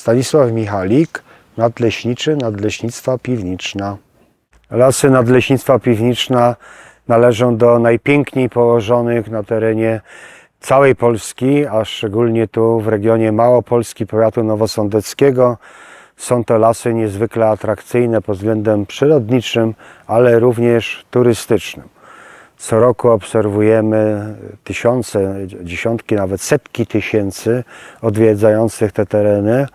Stanisław Michalik, nadleśniczy Nadleśnictwa Piwniczna. Lasy Nadleśnictwa Piwniczna należą do najpiękniej położonych na terenie całej Polski, a szczególnie tu w regionie Małopolski, powiatu nowosądeckiego. Są to lasy niezwykle atrakcyjne pod względem przyrodniczym, ale również turystycznym. Co roku obserwujemy tysiące, dziesiątki, nawet setki tysięcy odwiedzających te tereny.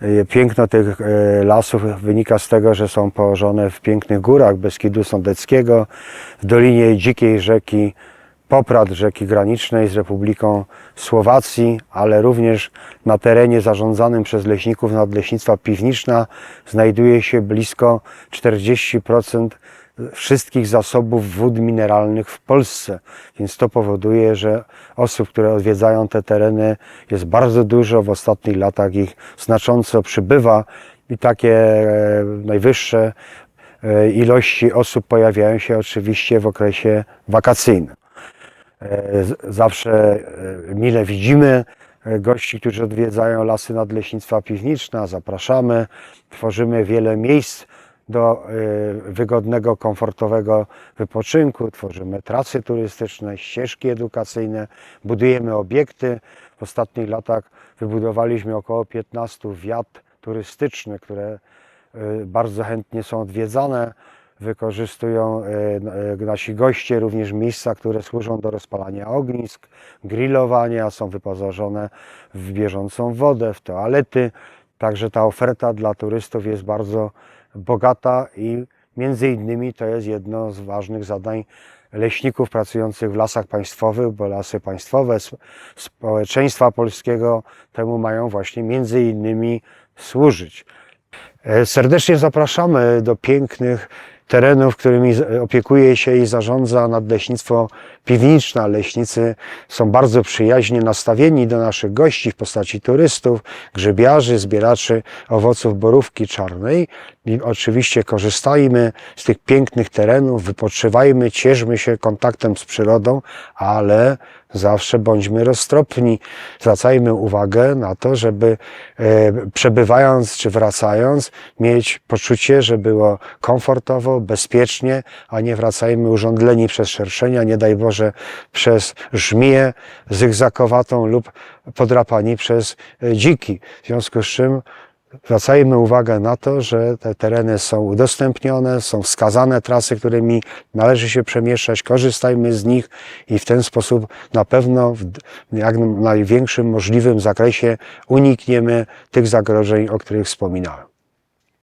E, Piękno tych e, lasów wynika z tego, że są położone w pięknych górach Beskidu Sądeckiego, w dolinie dzikiej rzeki Poprad, rzeki granicznej z Republiką Słowacji, ale również na terenie zarządzanym przez leśników Nadleśnictwa Piwniczna znajduje się blisko 40% wszystkich zasobów wód mineralnych w Polsce. Więc to powoduje, że osób, które odwiedzają te tereny jest bardzo dużo. W ostatnich latach ich znacząco przybywa i takie e, najwyższe e, ilości osób pojawiają się oczywiście w okresie wakacyjnym. E, Zawsze mile widzimy gości, którzy odwiedzają lasy Nadleśnictwa Piwniczna. Zapraszamy, tworzymy wiele miejsc do e, wygodnego, komfortowego wypoczynku. Tworzymy trasy turystyczne, ścieżki edukacyjne, budujemy obiekty. W ostatnich latach wybudowaliśmy około 15 wiat turystycznych, które e, bardzo chętnie są odwiedzane. Wykorzystują e, nasi goście również miejsca, które służą do rozpalania ognisk, grillowania, są wyposażone w bieżącą wodę, w toalety. Także ta oferta dla turystów jest bardzo bogata i między innymi to jest jedno z ważnych zadań leśników pracujących w lasach państwowych, bo lasy państwowe, sp- społeczeństwa polskiego temu mają właśnie między innymi służyć. E, Serdecznie zapraszamy do pięknych terenów, którymi opiekuje się i zarządza Nadleśnictwo Piwniczna. Leśnicy są bardzo przyjaźnie nastawieni do naszych gości w postaci turystów, grzybiarzy, zbieraczy owoców borówki czarnej. Oczywiście korzystajmy z tych pięknych terenów, wypoczywajmy, cieszmy się kontaktem z przyrodą, ale zawsze bądźmy roztropni. Zwracajmy uwagę na to, żeby e, przebywając czy wracając, mieć poczucie, że było komfortowo, bezpiecznie, a nie wracajmy urządleni przez szerszenia, nie daj Boże przez żmiję zygzakowatą lub podrapani przez e, dziki. W związku z czym Zwracajmy uwagę na to, że te tereny są udostępnione, są wskazane trasy, którymi należy się przemieszczać, korzystajmy z nich i w ten sposób na pewno w jak największym możliwym zakresie unikniemy tych zagrożeń, o których wspominałem.